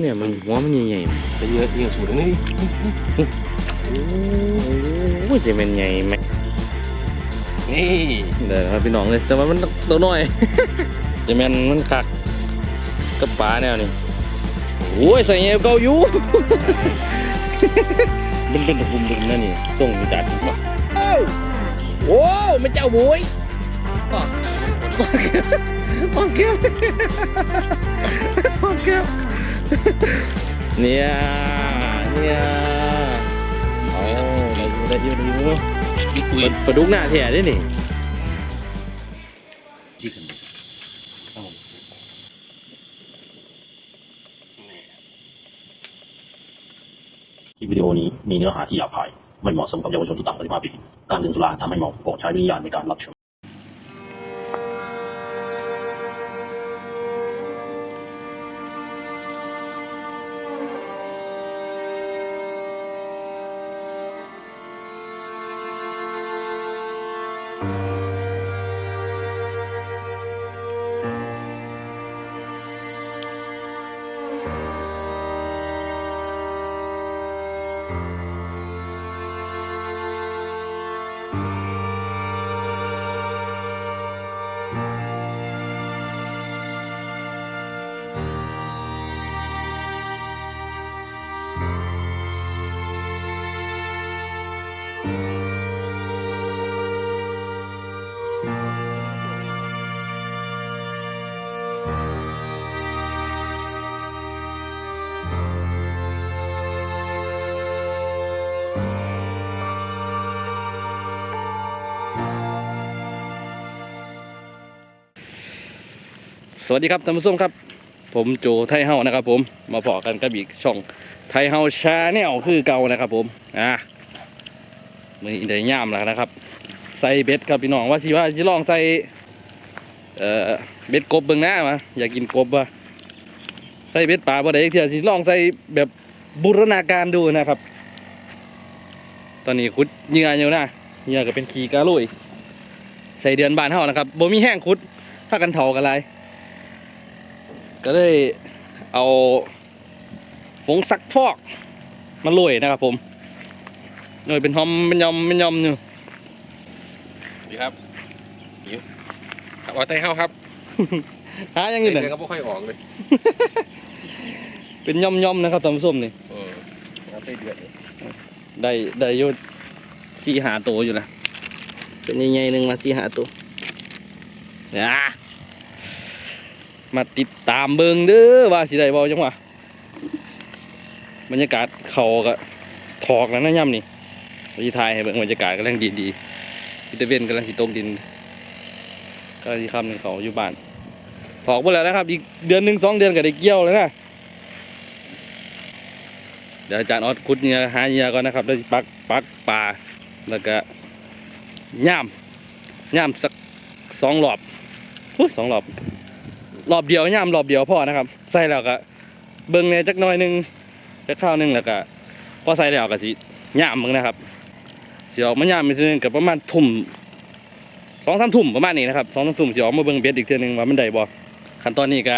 เนี่ยมันหัวมันใหญ่ๆมันไปเยอะเยอะสูตรนี่โอ้ยจะเป็นใหญ่ไหมนี่เดี๋ยวครับพี่น้องเลยแต่ว่ามันตัวน้อยจะแม่นมันคักกับปลาแนวนี้โอ้ยใส่เงี้ยเกาอยู่มันเป็นตะกุมดึงนั่นนี่ส่งไปจัดมาโอ้โหมันเจ้าบุ้ยอ๋อโอเคโอเค เนี่ยเนี่ยโอ้ได้อยู่ได้อยู่ได้อยู่นี่คุยปลาดุกหน้าแท้ด้วยนี่ที่วิดีโอนี้มีเนื้อหาที่หยาบคาย ไม่เหมาะสมกับเยาวชนที่ต่ำกว่า15ปี การดื่มสุราทำให้เมาโปรดใช้วิญญาณในการรับชม วัสดีครับท่านผู้ชมครับ ผมโจไทยเฮานะครับ ผมมาพอกันกับอีกช่องไทยเฮาชาแนลคือเก่านะครับ ผมอะมือนได้ย่ามแล้วนะครับ ใส่เบ็ดครับพี่น้องว่าสิว่าสิลองใส่เอ่อเบ็ดกบเบิ่งหน้ามาอยากกินกบว่ะใส่เบ็ดปลาบ่ได้เที่ยสิลองใส่แบบบูรณาการดูนะครับ ตอนนี้คุดเงื่ออยู่นะเงื่อก็เป็นขีกาลุยใส่เดือนบานเฮานะครับบ่มีแห้งคุดถ้ากันเถากันไร ก็เลยเอาผงซักฟอกมาโรยนะครับผมโรยเป็นหอมเป็นยอมเป็นยอมอยู่ดีครับหิวครับเอาไต้เข้าครับหายังอยู่เลเนี่ยยก็ไม่ค่อยออกเลย เป็นยอมยอมๆนะครับท่านผู้ชมนี่เออเอาไส้เดือดเลยได้ได้อยุดสี่หาตัวอยู่นะเป็นใหญ่ๆหนึ่งมาสี่หาตัวนะ มาติดตามเบิงเด้อว่าสิได้บ่จังหวะบรรยากาศเขาก็ถอกแล้วนะย่ำนี่วิทายให้เบิ่งบรรยากาศกำลังดีๆพิตเวนกำลังสิตกดินก็ที่คำหนึ่งเขาอยู่บ้านถอกไปแล้วนะครับ อีกเดือนหนึ่งสองเดือนก็ได้เกี่ยวแล้วนะเดี๋ยวอาจารย์ออดขุดเหงื่อหาเหงื่อก่อนนะครับแล้วปักปักปลาแล้วก็ย่ามย่ามสักสองรอบอุ๊ยสองรอบ รอบเดียวย่ามรอบเดียวพอนะครับ ใส่แล้วก็เบิ่งเนี่ยจักน่อยหนึงจักข้าวหนึงแล้วก็พอใส่แล้วก็สิย่ามมึงนะครับเสิออกมาย่ามอีกทีหนึงกับประมาณทุ่มสองสามทุ่มประมาณนี้นะครับสองสามทุ่มสิออกมาเบิ่งเบ็ดอีกทีหนึงว่ามันได้บ่ขั้นตอนนี้ก็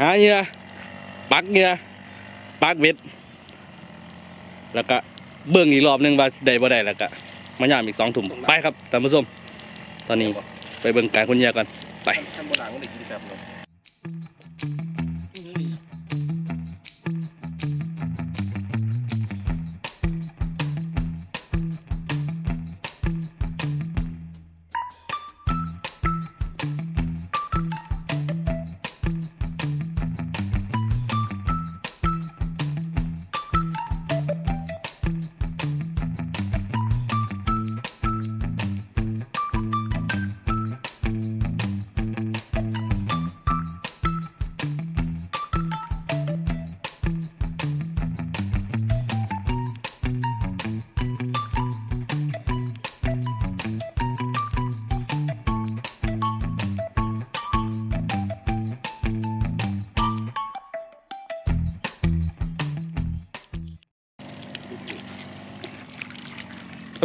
หาเหงื่อปักเหงื่อปากเบ็ดแล้วก็เบิ่งอีกรอบหนึงว่าได้บ่ได้แล้วก็มายามอีกสองถุ่มไปครับท่านผู้ชมตอนนี้ไปเบิ่งการคุณยาก่อนไปท่านโบราณก็ได้กิน แ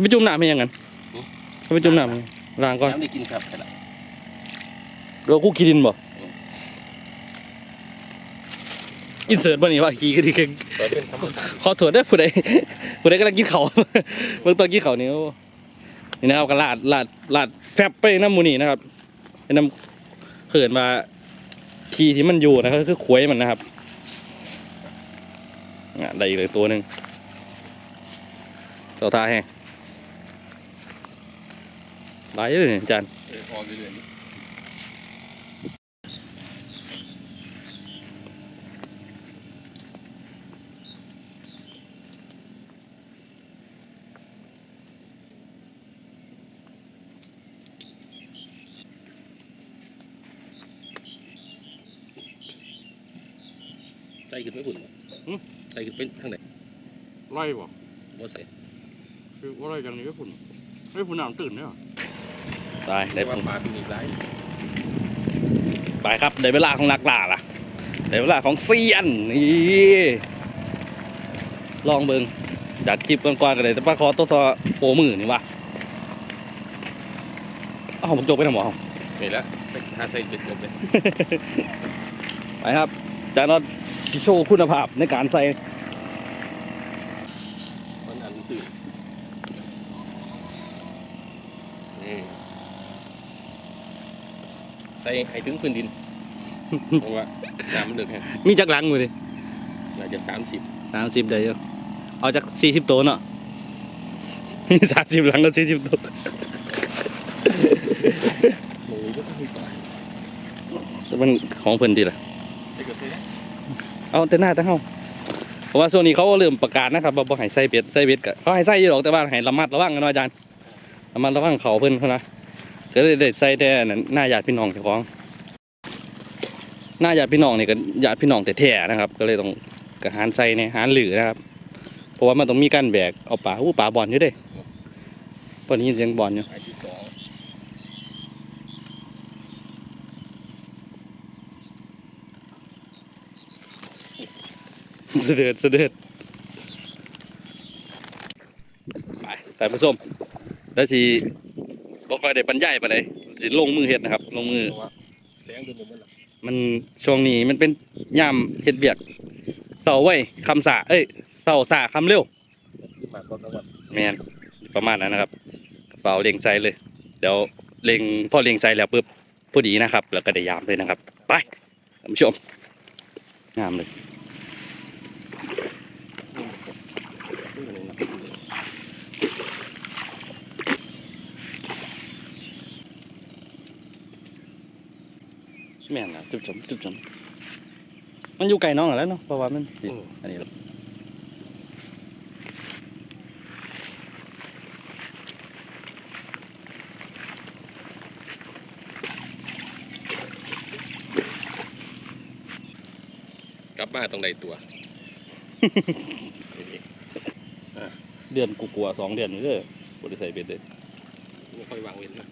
ไปจุ่มน้ำให้ยังไงเอาไปจุ่มน้ำให้ล้างก่อนน้ำได้กินครับแต่ละเราคู่กินดินบ่อินเสิร์ตบ่นี่ว่าขี่ก็ดีคือเปิดเป็นธรรมชาติขอตรวจด้วยผู้ใดผู้ใดกำลังกินเขาวเบิ่งตอนกินเขาวนี่โอ้นี่นะครับก็ลาดลาดลาดแฟบไปน้ำหมูนี่นะครับเป็นน้ำเขินมาขี่ที่มันอยู่นะครับคือขวยมันนะครับอะได้อีกเลยตัวหนึ่งตัวตาแห้ง หลายเลยอาจารย์เออออกเรื่อยใจขึ้นไม่หุ่นใจขึ้นเป็นทางไหนไล่บ่บ่ใส่คือว่าอะไรอย่างนี้ก็ฝุ่นไม่ฝุ่นหนาวตื่นเนี่ย ตายได้ๆว่าฝุ่นปลาเป็นอีกไรไปครับได้เวลาของนักล่าล่ะได้เวลาของเซียนนี่ลองเบิงจัดคลิปกว้างๆกันเลยแต่ป้าคอตัวต่อโปมือนี่วะเอ้าวผมจบไปทำหมอนี่แหละไปหาใส่เด็ดจบเลยไปครับจานอดโชว์คุณภาพในการใส่ มันอันตื่นนี่ ใส่ให้ถึงพื้นดินเพราะว่าน้ำมันลึกฮะมีจักรลังมือดิน่าจะสามสิบสามสิบได้อยู่เอาจากสี่สิบตัวเนาะมีสามสิบหลังก็สี่สิบตัวโอ้ยก็ต้องต่อยแต่มันของเพิ่นดีล่ะ ไอ้กระเทยเอาแต่หน้าแต่เฮาเพราะว่าช่วงนี้เขาก็เริ่มประกาศนะครับว่าบ่ให้ใส่เบ็ดใส่เบ็ดก็เขาให้ใส่อยู่หรอกแต่ว่าให้ระมัดระวังกันว่าอาจารย์ระมัดระวังเขาเพิ่นเขานะ ก็เลยได้ใส่แต่นั่นหน้าญาติพี่น้องเจ้าของหน้าญาติพี่น้องนี่ก็ญาติพี่น้องแต่แท้นะครับ ก็เลยต้องกระหารใส่ในหารหลือนะครับ เพราะว่ามันต้องมีการแบกเอาปลาอู้ปลาบอลอยู่เด้ตอนนี้ยินเสียงบอลอยู่เสด็จเสด็จไปแต่ผู้ชมแล้วที บอกว่าได้บรรยายไปเลยสิลงมือเฮ็ดนะครับ ลงมือเพราะว่าแสงดึงมันละมันช่วงนี้มันเป็นยามเฮ็ดเบียกเสาไว้คำสาเอ้ยเสาสาคำเร็วขึ้นมาก่อนแล้วว่าแมนประมาณนั้นนะครับกระเป๋าเล็งใส่เลย เดี๋ยวเล็งพอเล็งใส่แล้วปุ๊บพอดีนะครับ แล้วก็ได้ยามเลยนะครับ ไปท่านผู้ชมงามเลย แม่นนะจุบจมจุบจมมันอยู่ไกลน้องแล้วเนาะเพราะว่ามันสิอันนี้แหละกลับมาตรงใดตัว เดือนกูกลัวสองเดือนนี่เด้อบริใส่เบ็ดเลยไม่ค่อยวางเว้นนะ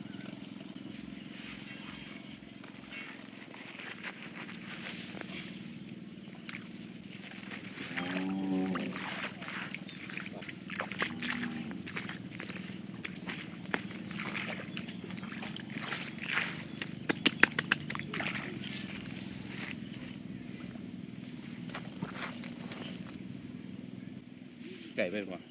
ไก่ไปกว่า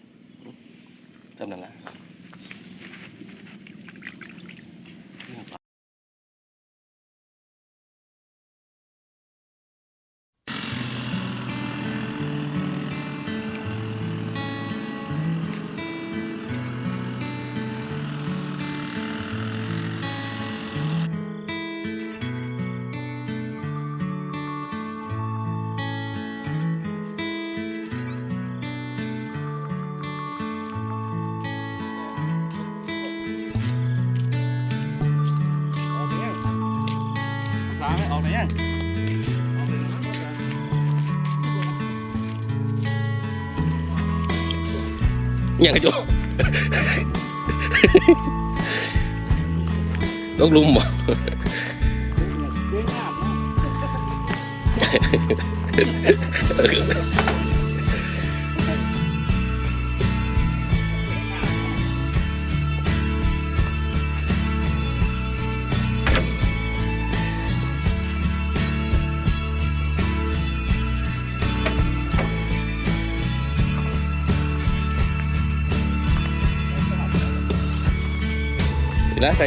ให้ออกได้ยังยังกระจุกตกลุมบ่เละใส่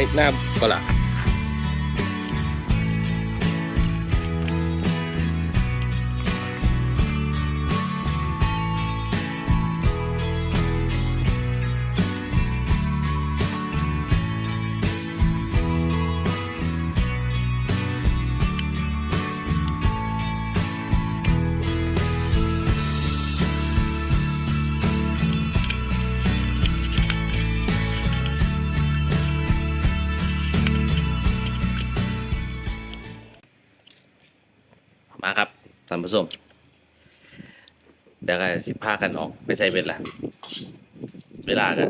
ผู้ชมเดี๋ยวก็สิพากันออกไปใส่เบ็ดละเวลาก็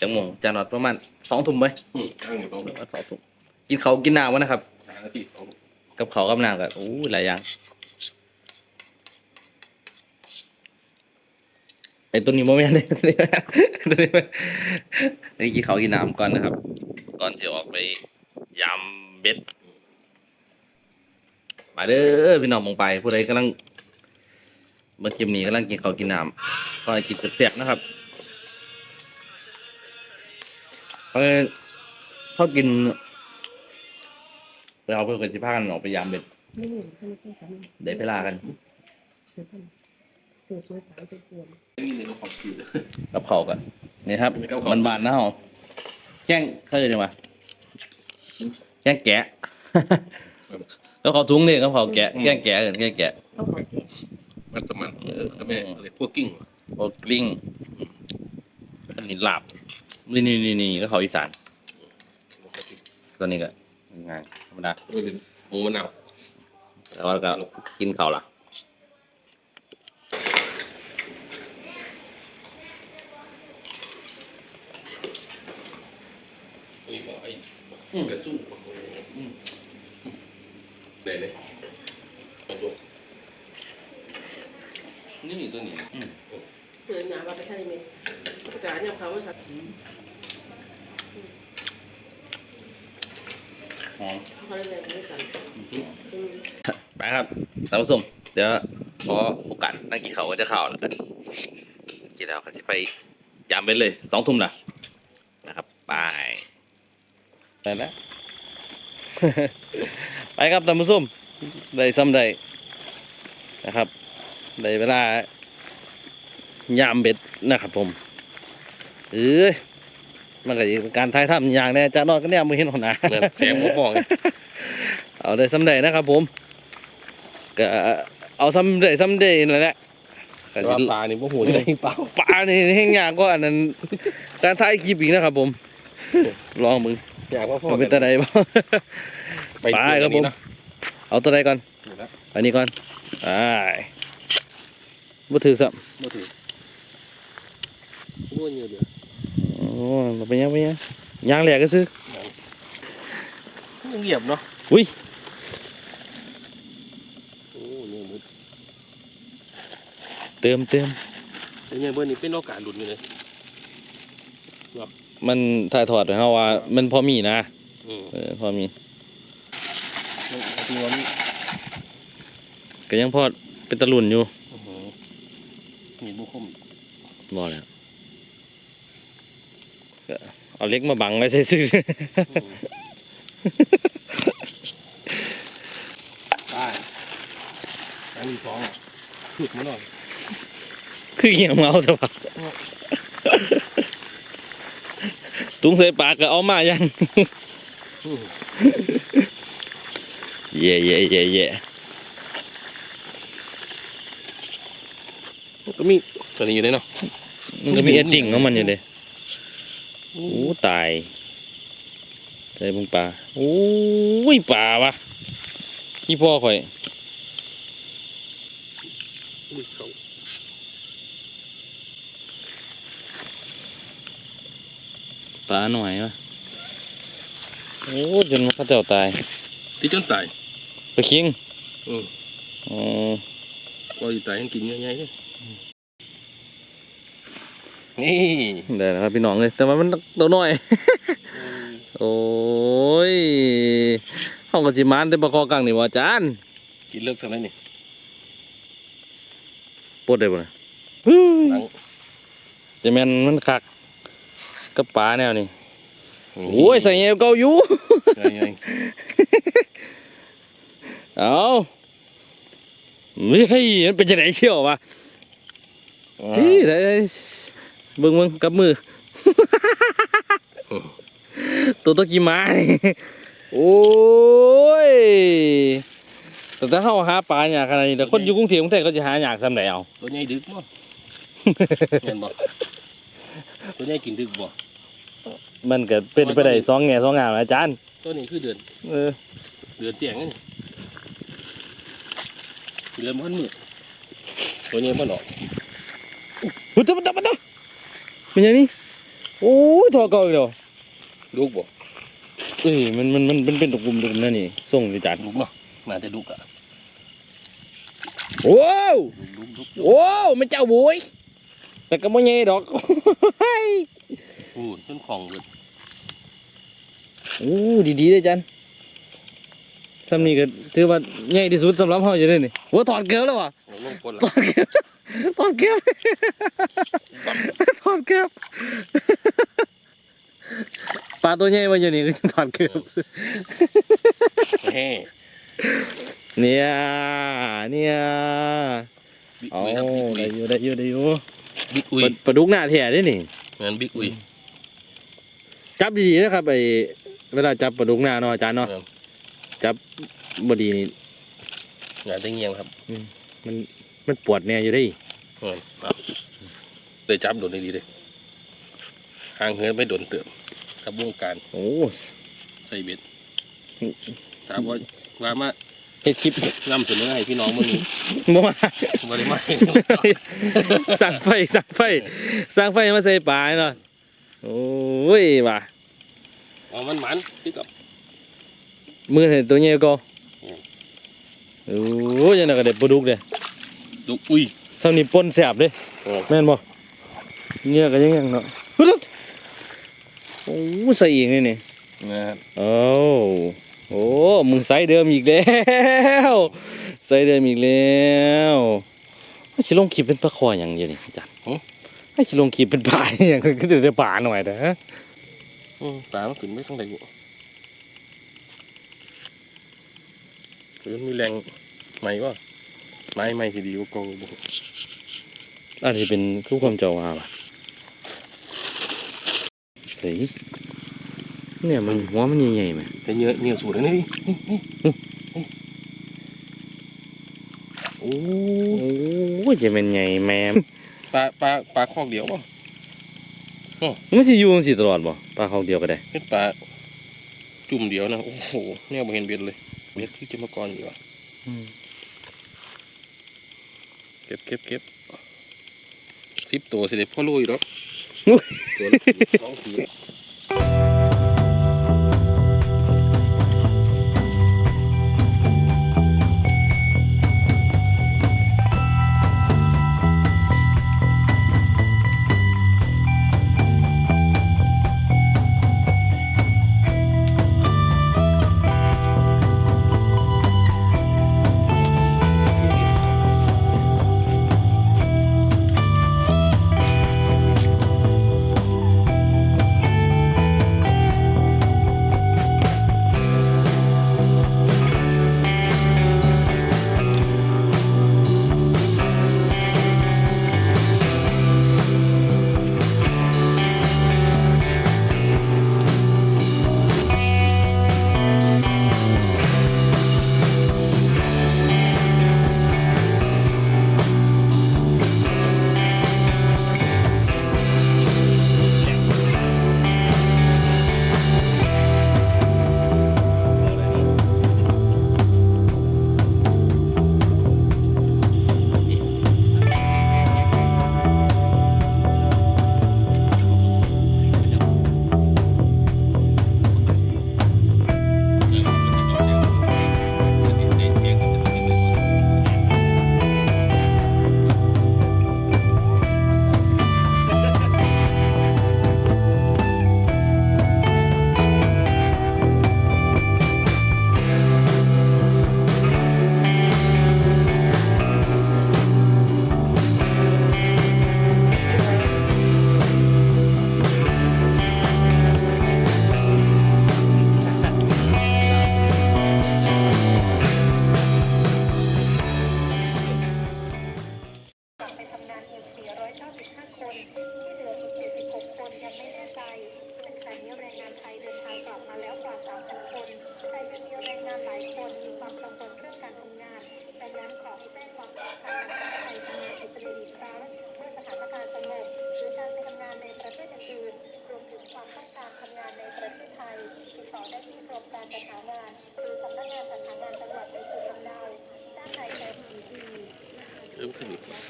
จังโมงจะนอนประมาณสองทุ่มไหมอืมตั้งอยู่ตรงประมาณสองทุ่มกินเขาวกินน้ำวะนะครับหานาทีของกับเขาวกับน้ำก็โอ้ยหลายอย่างไอ้ตัวนี้โมเมนต์เลยตัวนี้ตัวนี้นี่กินเขาวกินน้ำก่อนนะครับ ก่อนจะออกไปยามเบ็ด มาเด้อพี่น้องมองไปผู้ใดกำลังเมื่อคลิปนี้กำลังกินข้าวกินน้ำก็กินเสียบๆนะครับเพราะชอบกินไปเอาเพื่อนกันสิพากันออกไปยามเบ็ดเห็นท่านผู้ชมเดี๋ยวไปลากันกับเขากันนี่ครับมันบานนะฮะแจ้งเขาเลยดีกว่าแจ้งแกะ แล้วเขาทุงนี่กับเขาแกะแจ้งแกะกันแจ้งแกะต้องขอแทนมัตมันเออแล้วแม่อะไรพวกกิ้งโอลิงอันนี้ลาบนี่นี่นี่นี่ก็เขาอีสานตัวนี้ก็ง่ายธรรมดาไม่เป็นหมูมะนาวแล้วก็กินเขาวละนี่บอกไอ้กระสู้เดี๋ย วเลยมาดูนี่ตัวนี้เสือหนาว่าไปทะเลเมกาเนี่ยเขาว่าสัตว์หอมเขาเรียกอะไรไม่กันอืมไปครับท่านผู้ชมเดี๋ยวขอโอกาสนั่งกินเขาวก็จะข่าวแล้วกันกินแล้วก็จะไปยามเบ็ดเลยสองทุ่มนะนะครับไปไปแล้ว ไปครับท่านผู้ชมได้ซ้ำได้นะครับได้เวลายามเบ็ดนะครับผมเอ้ยมันก็เป็นการทายทำอย่างแน่จะนอนก็เนี่ยมือเห็นหัวหน้าเงินแถมหมูบอกเอาได้ซ้ำได้นะครับ ผมก็เอาซ้ำได้ซ้ำได้นั่นแหละก็แต่ว่าสิปลานี่พวกหูนี่เปล่าปลานี่แห้งยากก็อันนั้นการถ่ายคลิปอีกนะครับ ผมลองมึงอยากว่าพ่อมันเป็นตัวใดบ้าง ไปไปครับผมเอาตัวใดก่อนอยู่แล้วอันนี้ก่อนอ่าบ่ถือซ้มาถือม้วนอยู่เดี๋ยวำโอ้บ่เป็นหยังเป็นหยังยางแหลกก็ซื้อยังเหยียบเนาะอุ้ยโอ้เนี่ยมืดเติมเติมเนี่ยเบอร์นี้เป็นโอกาสหลุดอยู่เลยมันถ่ายทอดให้เฮาว่า มันพอมีนะอืมเออพอมี ตัวนี้ก็ยังพอเป็นตะลุ่นอยู่โอ้โหมีบุคคมบ่แล้วก็เอาเล็กมาบังไว้ซื่อได้อันนี้สองขุดมาหน่อยๆคือเหี้ยเมาแต่ว่าตุงใส่ปากก็เอามายัง อืมเย่เย่เย่เย่ก็มีตัวนี้อยู่เลยเนาะมันก็มีเอดดิ้งของมันอยู่เด้โอ้ตายใส่บุงปลาโอ้ยปลาวะพี่พ่อข่อยอุ้ยเขาปลาหน่อยวะโอ้จนมันเขาเจ้าตายที่จนตาย ไปเคียงอืมอ๋อก็อยู่ตายยังกินเยอะแยะเลยนี่ได้แล้วครับพี่น้องเลยแต่ว่ามันตัวน้อย โอ้ยห้องกสิมานแต่บะคอกังนี่ว่าจานกินเลิกทำไมนี่ปวดได้บ่นะหลังจะแม่นมันคักกับปลาแนวนี่โอ้ยใส่เงี้ยเกาอยู่ไงไง เอาเฮ้ยมันเป็นจะไหนเชี่ยววะอ่าเฮ้ยได้ได้เบิ่งเบิ่งกับมือ ตัวตัวกี่ไม้โอ้ยแต่ถ้าเขาหาปลาอยากขนาดนี้แต่คนอยู่กรุงเทพกรุงเทพเขาจะหาอยากทำไหนเอาตัวใหญ่ดึกบ่เห็นบ่ตัวใหญ่กินดึกบ่มันก็เป็นไปได้สองแง่สองงามอาจารย์ตัวนี้คือเดือนเออเดือนเจียงนี่ เดือนมันมืดตัวนี้มันออกหุตบตับตับเป็นยังนี่โอ้ยทอเก่าอีกแล้วลูกบ่เอ้ยมันมันมันเป็นเป็นตุกุมตุกุมนั่นนี่ส่งอาจารย์ลูกเนาะน่าจะลูกอะโอ้วลูกลูกโอ้วมันเจ้าบุยแต่ก็ไม่ใหญ่ดอกอู้ต้นของเลยโอ้ดีๆเลยจัน ซ้ำนี่ก็ถือว่าใหญ่ที่สุดสำหรับเฮาอยู่เลยนี่โอ้ถอดเกลือแล้ววะเอาลงคนถละอดเกลือถอดเกลือถอดเกลือปลาตัวใหญ่มาอยู่นี่ก็ถอดเกลือแฮ่เนี่ยเนี่ยบิ๊กเอาอุยครับบิ๊กอุได้ยอยู่ได้อยู่ได้อยู่บิ๊กอุปยลาปลาดุกหน้าแท้เด้นี่งานบิ๊กอุยจับดีๆนะครับไอ้เวลาจับปลาดุกหน้าเนาะอาจารย์เนาะเออ จับบดีนี่งานได้เงียงครับมันมันปวดแน่อยู่เดิเออเอาเลยจับโดนได้ดีเลยห่างเหินไม่โดนเติมครับวงการโอ้ใส่เบ็ดถามว่าว่ามาเฮ็ดคลิปนำเสนอให้พี่น้องมึงบ่ว่าบริมาสั่งไฟสั่งไฟสั่งไฟมาใส่ปลาเนาะโอ้ยว่ะเอามันหมันพี่กับ มือเห็นตัวเงี้ยก็อืมโอ้ยยังไงก็ได้ปลาดุกเด้ลูกอุยซ้ำนี่ป่นแสบเด้โอ้แม่นบ่เงี้ยก็ยังยังเนาะโอ้ใส่อีกนี่นี่นะครับโอ้โอ้มึงใส่เดิมอีกแล้วใส่เดิมอีกแล้วให้ชิลงคลิปเป็นปลาคออย่างเดียวนี่อาจารย์ให้ชิลงคลิปเป็นปลาอย่างก็จะได้ปลาหน่อยนะอืมปลามันขึ้นไม่ต้องไหนอยู่ หรือมีแรงไหมวะไม้ไม่ทีดีกว่าเก่าบ่อันนี้เป็นคู่ความเจ้าว่าป่ะเฮ้ยเนี่ยมันหัวมันใหญ่ๆไหมแต่เนื้อเนื้อสูตรอันนี้ดินี่นี่โอ้โหจะเป็นใหญ่แม่มปลาปลาปลาคอกเดียวป่ะมันสิอยู่จังสิตลอดบ่ปลาเขาเดียวก็ได้เป็นปลาจุ่มเดียวนะโอ้โหเนี่ยไม่เห็นเบ็ดเลย เบ็ดที่จะมากรอยู่อะเก็บเก็บเก็บสิบตัวสิเด็พ่อลุยหรอกตัวละสองขีด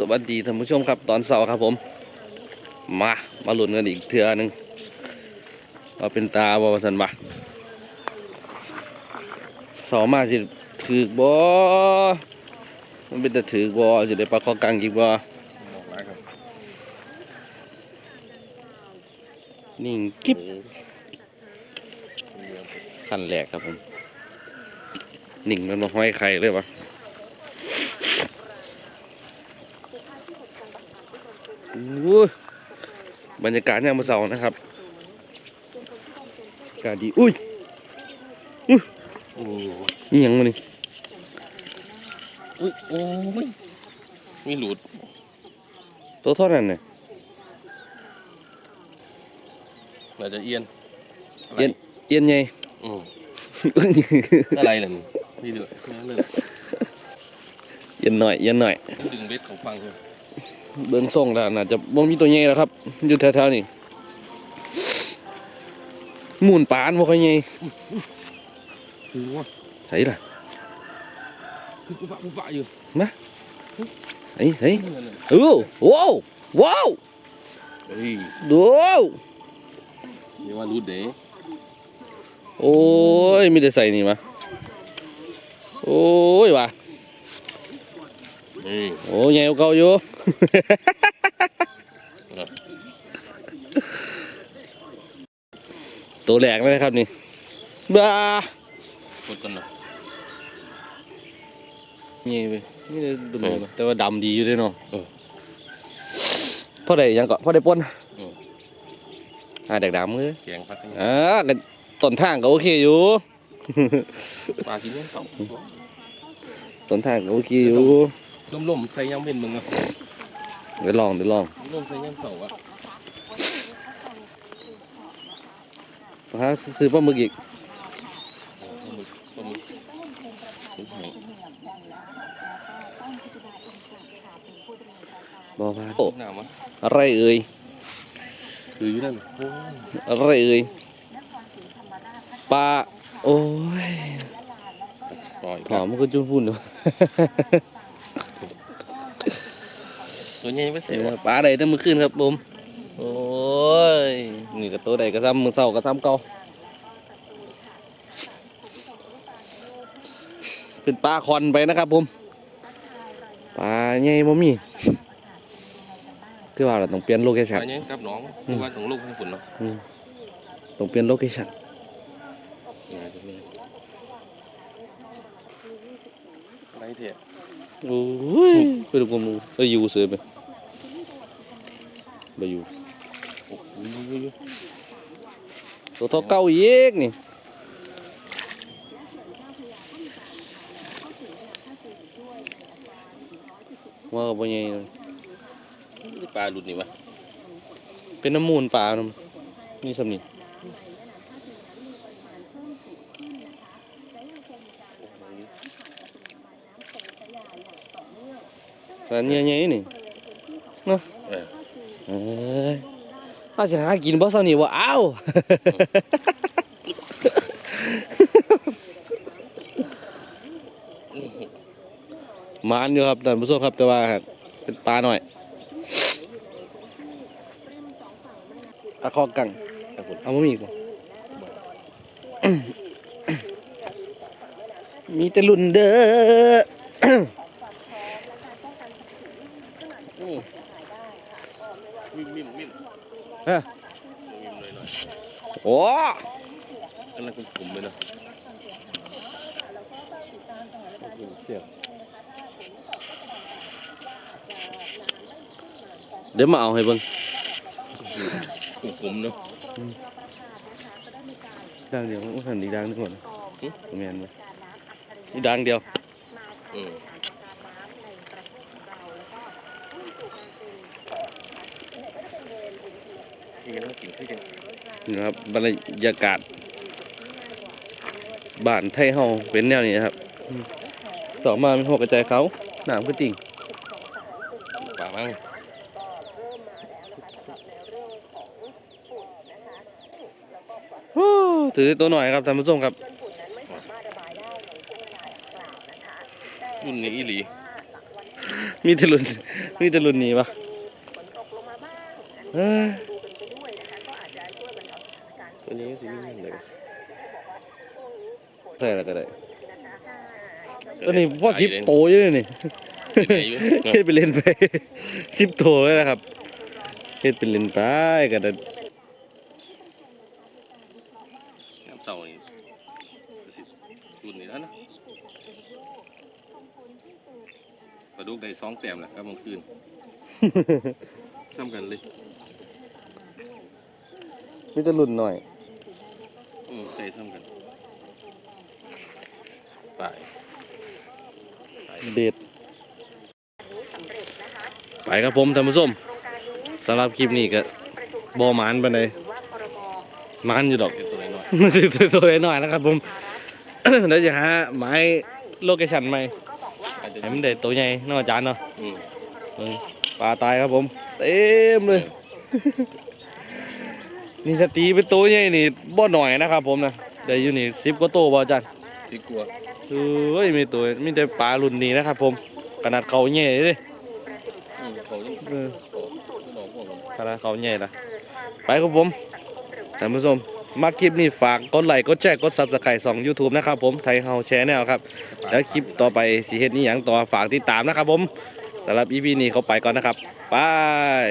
สวัสดีท่านผู้ชมครับ ตอนเสาร์ครับผม มามาหลุนกันอีกเทือหนึงว่าเป็นตาบ่ว่าสันบ่เสาร์มาสิถือบ่มันเป็นแต่ถือบ่สิได้ปลาคอกังอีกบ่บอกหนิ่งกิ๊บขั้นแรกครับผม นิ่งมันมาห้อยไข่เลยวะอู้ยบ รรยากาศเนี่ยามมาเสาร์นะครับอากาศดี อุ้ยโอ้ยนี่ยังมานี่อุ้ยโอ้ยมีหลุด ตัวเท่านั้นเนี่ยน่าจะเอียน เอียน เอียนไงอืมอะไรล่ะนี่นี่เดือดนี่เลยเอียนหน่อย เอียนหน่อย ดึงเบ็ดของฟังเลย เบิ้งส่งแล้วน่าจะบ่มีตัวใหญ่แล้วครับอยู่แถวๆนี้หมุนปานบ่ค่อยใหญ่คือว่าใส่ล่ะคือปุ๊บปะปุ๊บปะอยู่เฮ้ยเฮ้ยนั่นน่ะโอ้ว้าวว้าวเฮ้ยดูเดี๋ยวว่ารูดเด้โอ้ยมีแต่ใส่นี่มาโอ้ยว่ะ เฮ้ยโอ้ยใหญ่กว่าเก่าอยู่ ตัวแหลกเลยนะครับนี่บ้ากดกันหน่อยนี่ไปนี่ได้ดุมเลยแต่ว่าดำดีอยู่ด้วยเนาะพ่อได้ยังเกาะพ่อได้ปนหาแดกดำเลยแกงพัดกันอ่าแต่ต้นทางก็โอเคอยู่ ปลากินเนี่ยสองต้นทางก็โอเคอยู่ ล่มๆใส่ยำเป็นมึงอะเดี๋ยวลองเดี๋ยวลองล่มใส่ยำเสาอะหาซื้อปลาหมึกอีกปลาหมึกปลาหมึกปลาหมึกแห้งบอกว่าโอ้น้ำวะอะไรเอ่ยคืออยู่นั่นโอ้ยอะไรเอ่ยปลาโอ้ยปล่อยหอมมันก็จุ่นพุ่นอยู่ ตัวใหญ่ไม่เสียปลาใดแต่มือขึ้นครับผมโอ้ยนี่ก็ตัวใดก็ซ้ำมือเศร้าก็ซ้ำเก่าเป็นปลาคอนไปนะครับผมปลาใหญ่บ่มีคือว่าเราต้องเปลี่ยนโลเคปชั่นลาเนี่ยกับน้องคือว่าของลูกของคุณเนาะอืมต้องเปลี่ยนโลเคชั่นไรเถอะโอ้ยไปดูผมดูไปอยู่เสือไป ไปอยู่โตัวเท่าเก่าอีกนี่ว่าก็บ่ใหญ่เลยปลาหลุดนี่วะเป็นน้ำมูลปลาน้ำนี่สำนี่ปลาเนี่ยใหญ่นี่เออ เอ้ยถ้าจะหากินบ่เท่านี้ว่าอ้าวมานอยู่ครับท่านผู้ชมครับแต่ว่าเป็นปลาหน่อยตะคอกกังเอาไมามีกบ่มีแต่รุ่นเด้อ วิ่งวิ่งวิ่งฮะวิ่งหน่อยหน่อยโอ้กำลังกลุ่มเลยเนาะเสียบเดี๋ยวมาเอาให้เบิ่งกลุ่มเนาะดังเดียวมันหันอีกดังหนึงก่อนแม่นบ่อีกดังเดียวอืม นี่ก็ต้องกินขึ้นกันนี่นะครับบรรยากาศบ้านไทยเฮาเป็นแนวนี้นะครับอืมต่อมามีหัวกระจายเขาน้ำก็ติ่งป่ามั้งฮู้ถือตัวหน่อยครับท่านผู้ชมครับรุ่นนี้อีหลี มีแต่รุ่นมีแต่รุ่นนี้ปะเอ้ย ตัวนี้สิมีเลยใช่แล้วก็ได้ตัวนี้พ่อสิบโตอยู่เลยนี่เฮ็ดเป็นเลนไปสิบโตเลยนะครับเฮ็ดเป็นเลนไปก็ได้น้ำเศร้านี่รุ่นนี้แล้วนะปลาดุกได้สองแต้มแหละครับเมื่อคืนซ้ำกันเลย มีแต่รุ่นหน่อย อืมใส่ซ้ำกันไปไปเด็ดไปครับผมท่านผู้ชมสำหรับคลิปนี้ก็บ่หมานปานใดหมานอยู่ดอกเป็นตัวน้อยมันสิตัวๆหน่อยนะครับผมเดี๋ยวจะหาไม้โลเคชั่นใหม่ๆอาจจะให้มันได้ตัวใหญ่เนาะอาจารย์เนาะอืมเบิ่งปลาตายครับผม เต็มเลย นี่สตีเป็นตัวใหญ่นี่บ่หน่อยนะครับผมนะได้อยู่นี่สิบกว่าตัวบ่อาจารย์สิกลัวเอ้ยมีตัวมีแต่ปลารุ่นนี้นะครับผมขนาดเขาใหญ่เลยอืมเขายังเออเขาเขาดอกพวกมันขนาดเขาใหญ่ละไปครับผมท่านผู้ชมมาคลิปนี้ฝากกดไลค์กดแชร์กดซับสไครต์สองยูทูบนะครับผมไทยเฮาแชร์แนลครับ แล้วคลิปต่อไปสิเฮ็ดนี้อย่างต่อฝากติดตามนะครับผมสำหรับ EP นี้เขาไปก่อนนะครับบาย